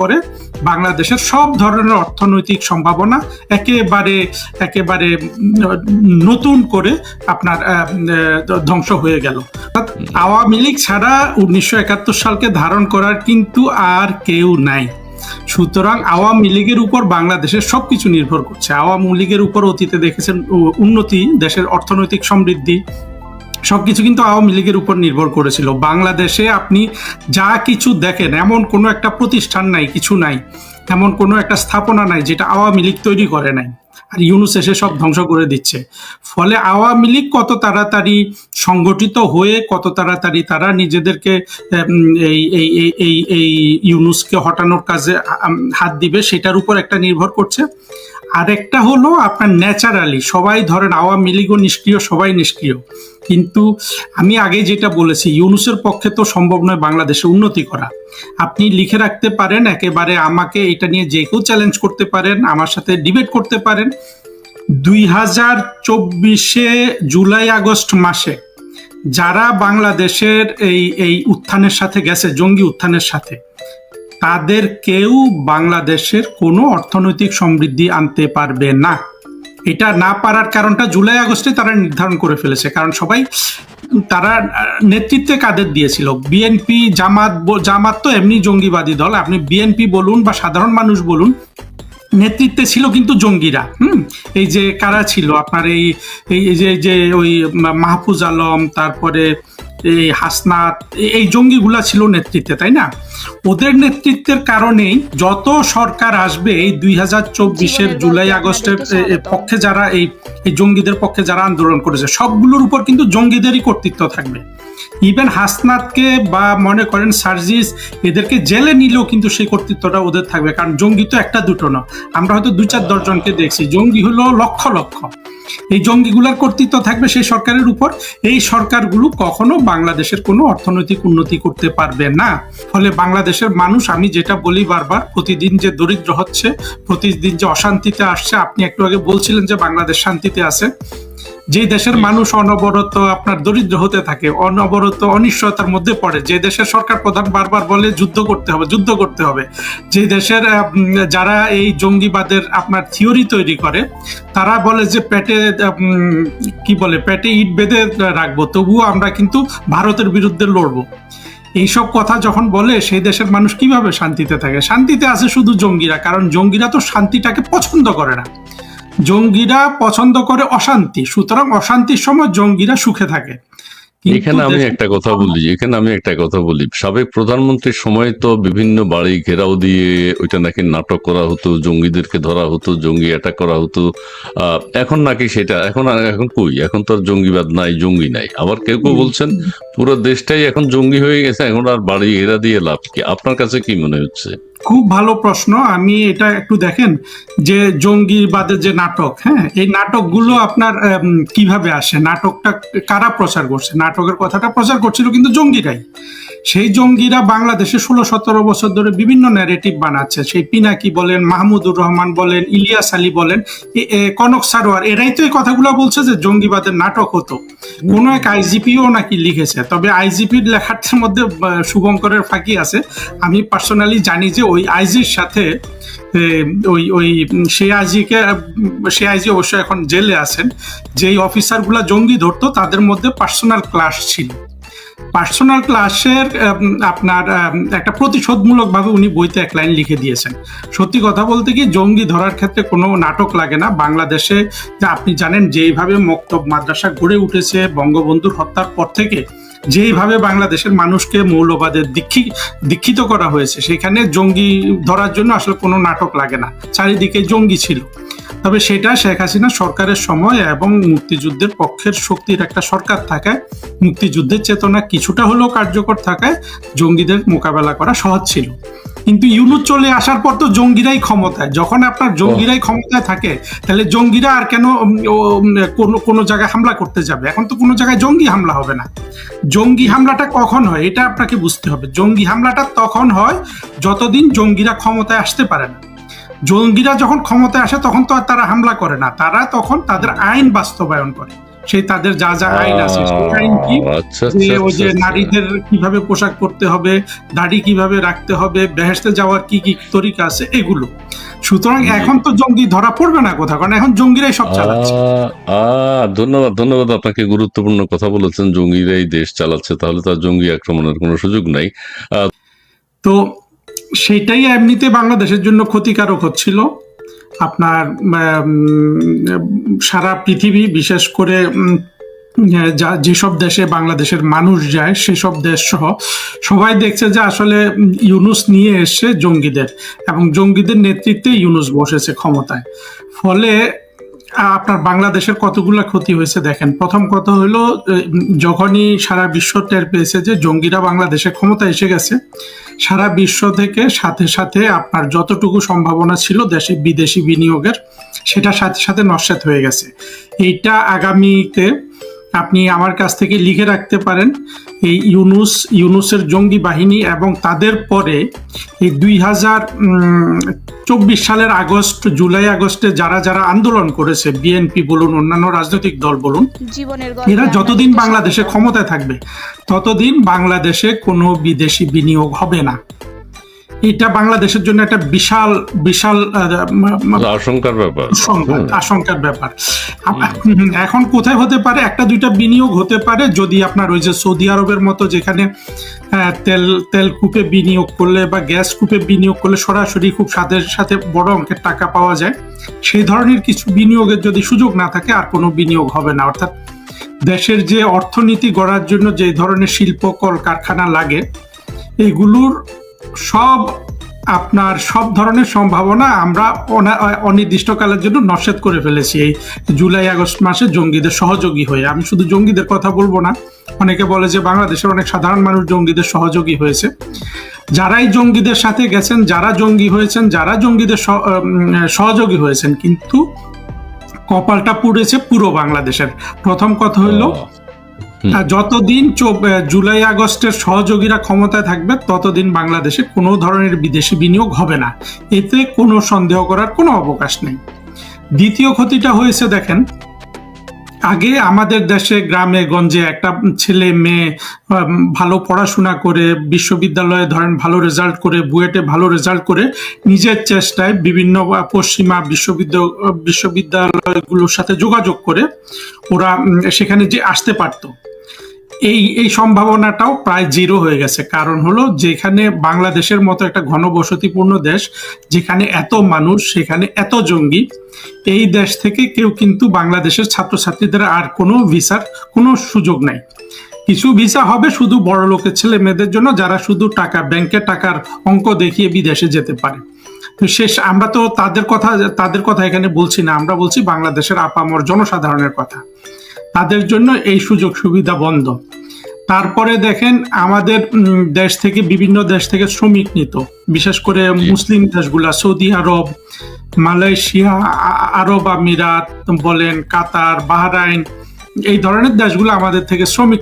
পরে বাংলাদেশের সব ধরনের অর্থনৈতিক সম্ভাবনা একেবারে একেবারে নতুন করে আপনার ধ্বংস হয়ে গেল। আওয়ামী লীগ ছাড়া উনিশশো একাত্তর সালকে ধারণ করার কিন্তু আর কেউ নাই। সুতরাং আওয়ামী লীগের উপর বাংলাদেশের সবকিছু নির্ভর করছে। আওয়ামী লীগের উপর অতীতে দেখেছেন উন্নতি, দেশের অর্থনৈতিক সমৃদ্ধি সবকিছু কিন্তু আওয়ামী লীগের উপর নির্ভর করেছিল। বাংলাদেশে আপনি যা কিছু দেখেন, এমন কোনো একটা প্রতিষ্ঠান নাই, কিছু নাই এমন কোনো একটা স্থাপনা নাই যেটা আওয়ামী লীগ তৈরি করে নাই আর ইউনুস এসে সব ধ্বংস করে দিচ্ছে। ফলে আওয়ামী লীগ কত তাড়াতাড়ি সংগঠিত হয়ে, কত তাড়াতাড়ি তারা নিজেদেরকে এই এই এই এই এই ইউনুসকে হটানোর কাজে হাত দিবে, সেটার উপর একটা নির্ভর করছে। আরেকটা হলো আপনার ন্যাচারালি সবাই ধরেন আওয়ামী লীগও নিষ্ক্রিয়, সবাই নিষ্ক্রিয়। কিন্তু আমি আগে যেটা বলেছি, ইউনুসের পক্ষে তো সম্ভব নয় বাংলাদেশে উন্নতি করা। আপনি লিখে রাখতে পারেন, একেবারে আমাকে এটা নিয়ে যে কেউ চ্যালেঞ্জ করতে পারেন, আমার সাথে ডিবেট করতে পারেন। দুই হাজার চব্বিশে জুলাই, আগস্ট মাসে যারা বাংলাদেশের এই এই উত্থানের সাথে গেছে, জঙ্গি উত্থানের সাথে, তাদের কেউ বাংলাদেশের কোনো অর্থনৈতিক সমৃদ্ধি আনতে পারবে না। এটা না পারার কারণটা জুলাই, আগস্টে তারা নির্ধারণ করে ফেলেছে। কারণ সবাই, তারা, নেতৃত্বে কাদের দিয়েছিল? বিএনপি জামাত জামাত তো এমনি জঙ্গিবাদী দল। আপনি বিএনপি বলুন বা সাধারণ মানুষ বলুন, নেতৃত্বে ছিল কিন্তু জঙ্গিরা, হুম? এই যে কারা ছিল? আপনার এই এই যে যে ওই মাহফুজ আলম, তারপরে এই হাসনাত, এই জঙ্গিগুলা ছিল নেতৃত্বে, তাই না? ওদের নেতৃত্বের কারণেই যত সরকার আসবে এই দুই হাজার চব্বিশের জুলাই আগস্টের। পক্ষে যারা এই এই জঙ্গিদের পক্ষে যারা আন্দোলন করেছে সবগুলোর উপর কিন্তু জঙ্গিদেরই কর্তৃত্ব থাকবে। ইভেন হাসনাতকে বা মনে করেন সার্জিস এদেরকে জেলে নিলেও কিন্তু সেই কর্তৃত্বটা ওদের থাকবে কারণ জঙ্গি তো একটা দুটো না। আমরা হয়তো দুই চার দশজনকে দেখছি জঙ্গি হলো লক্ষ লক্ষ। এই জঙ্গিগুলোর কর্তৃত্ব থাকবে সেই সরকারের উপর। এই সরকারগুলো কখনো বাংলাদেশের কোনো অর্থনৈতিক উন্নতি করতে পারবে না। ফলে বাংলাদেশের মানুষ আমি যেটা বলি বারবার প্রতিদিন যে দরিদ্র হচ্ছে প্রতিদিন যে অশান্তিতে আসছে আপনি একটু আগে বলছিলেন যে বাংলাদেশ শান্তিতে আছে। যে দেশের মানুষ অনবরত আপনার দরিদ্র হতে থাকে অনবরত অনিশ্চয়তার মধ্যে পড়ে যে দেশের সরকার প্রধান বারবার বলে যুদ্ধ করতে হবে যুদ্ধ করতে হবে। যে দেশের যারা এই জঙ্গিবাদের আপনার থিওরি তৈরি করে তারা বলে যে পেটে কি বলে পেটে ইট বেঁধে রাখব তবুও আমরা কিন্তু ভারতের বিরুদ্ধে লড়বো। এইসব কথা যখন বলে, সেই দেশের মানুষ কীভাবে শান্তিতে থাকে? শান্তিতে আছে শুধু জঙ্গিরা, কারণ জঙ্গিরা তো শান্তিটাকে পছন্দ করে না। জঙ্গিরা পছন্দ করে অশান্তি। সুতরাং অশান্তির সময় জঙ্গিরা সুখে থাকে। এখানে আমি একটা কথা বলি এখানে আমি একটা কথা বলি। সাবেক প্রধানমন্ত্রীর সময় তো বিভিন্ন বাড়ি ঘেরাও দিয়ে ওইটা নাকি নাটক করা হতো জঙ্গিদেরকে ধরা হতো জঙ্গি অ্যাটাক করা হতো। আহ, এখন নাকি সেটা এখন এখন কই? এখন তো আর জঙ্গিবাদ নাই জঙ্গি নাই। আবার কেউ কেউ বলছেন পুরো দেশটাই এখন জঙ্গি হয়ে গেছে এখন আর বাড়ি ঘেরা দিয়ে লাভ কি? আপনার কাছে কি মনে হচ্ছে? খুব ভালো প্রশ্ন। আমি এটা একটু দেখেন যে জঙ্গিবাদের যে নাটক হ্যাঁ এই নাটকগুলো আপনার কীভাবে আসে? নাটকটা কারা প্রচার করছে? নাটকের কথাটা প্রচার করছিল কিন্তু জঙ্গিরাই। সেই জঙ্গিরা বাংলাদেশে ষোলো, সতেরো বছর ধরে বিভিন্ন ন্যারেটিভ বানাচ্ছে। সেই পিনাকি বলেন, মাহমুদুর রহমান বলেন, ইলিয়াস আলী বলেন কনক সারোয়ার, এরাই তো এই কথাগুলো বলছে যে জঙ্গিবাদের নাটক হতো। কোনো এক আইজিপিও নাকি লিখেছে। তবে আইজিপির লেখার মধ্যে শুভঙ্করের ফাঁকি আছে। আমি পার্সোনালি জানি যে ওই আইজির সাথে ওই ওই সেই আইজিকে, সেই আইজি অবশ্যই এখন জেলে আছেন। যেই অফিসারগুলা জঙ্গি ধরতো, তাদের মধ্যে পার্সোনাল ক্লাস ছিল। পার্সোনাল ক্লাসের আপনার একটা প্রতিশোধমূলকভাবে উনি বইতে এক লাইন লিখে দিয়েছেন। সত্যি কথা বলতে কি, জঙ্গি ধরার ক্ষেত্রে কোনো নাটক লাগে না। বাংলাদেশে, আপনি জানেন, যেইভাবে মক্তব মাদ্রাসা গড়ে উঠেছে, বঙ্গবন্ধুর হত্যার পর থেকে যেইভাবে বাংলাদেশের মানুষকে মৌলবাদের দীক্ষি দীক্ষিত করা হয়েছে, সেখানে জঙ্গি ধরার জন্য আসলে কোনো নাটক লাগে না। চারিদিকে জঙ্গি ছিল। তবে সেটা শেখ হাসিনা সরকারের সময় এবং মুক্তিযুদ্ধের পক্ষের শক্তির একটা সরকার থাকায়, মুক্তিযুদ্ধের চেতনা কিছুটা হলেও কার্যকর থাকায় জঙ্গিদের মোকাবেলা করা সহজ ছিল। কিন্তু ইউনুস চলে আসার পর তো জঙ্গিরাই ক্ষমতায়। যখন আপনার জঙ্গিরাই ক্ষমতায় থাকে তাহলে জঙ্গিরা আর কেন কোনো কোনো জায়গায় হামলা করতে যাবে? এখন তো কোনো জায়গায় জঙ্গি হামলা হবে না। জঙ্গি হামলাটা কখন হয়? এটা আপনাকে বুঝতে হবে। জঙ্গি হামলাটা তখন হয় যতদিন জঙ্গিরা ক্ষমতায় আসতে পারে না। জঙ্গিরা যখন ক্ষমতায় আসে তখন তো আর তারা হামলা করে না। তারা তখন তাদের আইন বাস্তবায়ন করে। সেই তাদের যা যা আইন আছে সেই আইন কি? আচ্ছা যে আচ্ছা ওই যে আচ্ছা, নারীদের কীভাবে পোশাক পরতে হবে দাড়ি কীভাবে রাখতে হবে বেহেস্তে যাওয়ার কি কি তরিকা আছে এগুলো। সুতরাং এখন তো জঙ্গি ধরা পড়বে না কোথাও কারণ এখন জঙ্গিরাই সব চালাচ্ছে। ধন্যবাদ ধন্যবাদ আপনাকে গুরুত্বপূর্ণ কথা বলেছেন জঙ্গিরাই দেশ চালাচ্ছে তাহলে তার জঙ্গি আক্রমণের কোনো সুযোগ নাই। তো সেটাই এমনিতে বাংলাদেশের জন্য ক্ষতিকারক হচ্ছিল। আপনার সারা পৃথিবী বিশেষ করে যা, যেসব দেশে বাংলাদেশের মানুষ যায়, সেসব দেশ সহ সবাই দেখছে যে আসলে ইউনুস নিয়ে এসছে জঙ্গিদের এবং জঙ্গিদের নেতৃত্বে ইউনুস বসেছে ক্ষমতায়। ফলে আপনার বাংলাদেশের কতগুলো ক্ষতি হয়েছে দেখেন। প্রথম কথা হলো যখনই সারা বিশ্ব টের পেয়েছে যে জঙ্গিরা বাংলাদেশে ক্ষমতা এসে গেছে, সারা বিশ্ব থেকে সাথে সাথে আপনার যতটুকু সম্ভাবনা ছিল দেশে বিদেশি বিনিয়োগের, সেটা সাথে সাথে নস্যাত হয়ে গেছে। এইটা আগামীতে আপনি আমার কাছ থেকে লিখে রাখতে পারেন এই ইউনুস ইউনুসের জঙ্গি বাহিনী এবং তাদের পরে এই দুই হাজার চব্বিশ সালের আগস্ট জুলাই আগস্টে যারা যারা আন্দোলন করেছে বিএনপি বলুন অন্যান্য রাজনৈতিক দল বলুন এরা যতদিন বাংলাদেশে ক্ষমতায় থাকবে ততদিন বাংলাদেশে কোনো বিদেশি বিনিয়োগ হবে না। এটা বাংলাদেশের জন্য একটা বিশাল বিশাল আশঙ্কার ব্যাপার। আশঙ্কার ব্যাপার। এখন কোথায় হতে পারে? একটা দুইটা বিনিয়োগ হতে পারে। যদি আপনার ওই যে সৌদি আরবের মতো যেখানে তেল তেল কূপে বিনিয়োগ করলে বা গ্যাস কূপে বিনিয়োগ করলে সরাসরি খুব সাথে সাথে বড় অঙ্কের টাকা পাওয়া যায় সেই ধরনের কিছু বিনিয়োগের যদি সুযোগ না থাকে আর কোনো বিনিয়োগ হবে না। অর্থাৎ দেশের যে অর্থনীতি গড়ার জন্য যে ধরনের শিল্প কল কারখানা লাগে এগুলোর সব আপনার সব ধরনের সম্ভাবনা আমরা অনা- অনির্দিষ্টকালের জন্য নস্যাৎ করে ফেলেছি। এই জুলাই, আগস্ট মাসে জঙ্গিদের সহযোগী হয়ে। আমি শুধু জঙ্গিদের কথা বলব না, অনেকে বলে যে বাংলাদেশের অনেক সাধারণ মানুষ জঙ্গিদের সহযোগী হয়েছে। যারাই জঙ্গিদের সাথে গেছেন, যারা জঙ্গি হয়েছেন, যারা জঙ্গিদের সহ- সহযোগী হয়েছেন, কিন্তু কপালটা পুড়েছে পুরো বাংলাদেশের। প্রথম কথা। আর যতদিন জুলাই আগস্টের সহযোগীরা ক্ষমতায় থাকবে, ততদিন বাংলাদেশে কোনো ধরনের বিদেশি বিনিয়োগ হবে না। এতে কোনো সন্দেহ করার কোনো অবকাশ নেই। দ্বিতীয় ক্ষতিটা হয়েছে দেখেন, আগে আমাদের দেশে গ্রামে গঞ্জে একটা ছেলে, মেয়ে ভালো পড়াশোনা করে, বিশ্ববিদ্যালয়ে ধরেন ভালো রেজাল্ট করে, বুয়েটে ভালো রেজাল্ট করে, নিজের চেষ্টায় বিভিন্ন পশ্চিমা বিশ্ববিদ্যালয় বিশ্ববিদ্যালয়গুলোর সাথে যোগাযোগ করে, ওরা সেখানে যে আসতে পারতো। এই এই সম্ভাবনাটাও প্রায় জিরো হয়ে গেছে। কারণ হলো যেখানে বাংলাদেশের মতো একটা ঘনবসতিপূর্ণ দেশ, যেখানে এত মানুষ, সেখানে এত জঙ্গি, এই দেশ থেকে কেউ কিন্তু বাংলাদেশের ছাত্রছাত্রীদের আর কোনো ভিসার কোনো সুযোগ নাই। কিছু ভিসা হবে শুধু বড় লোকের ছেলে মেয়েদের জন্য, যারা শুধু টাকা ব্যাংকে টাকার অঙ্ক দেখিয়ে বিদেশে যেতে পারে। তো শেষ, আমরা তো তাদের কথা তাদের কথা এখানে বলছি না, আমরা বলছি বাংলাদেশের আপামর জনসাধারণের কথা। তাদের জন্য এই সুযোগ সুবিধা বন্ধ। তারপরে দেখেন আমাদের দেশ থেকে বিভিন্ন দেশ থেকে শ্রমিক নিত। বিশেষ করে মুসলিম দেশগুলা সৌদি আরব মালয়েশিয়া আরব আমিরাত বলেন কাতার বাহরাইন এই ধরনের দেশগুলো আমাদের থেকে শ্রমিক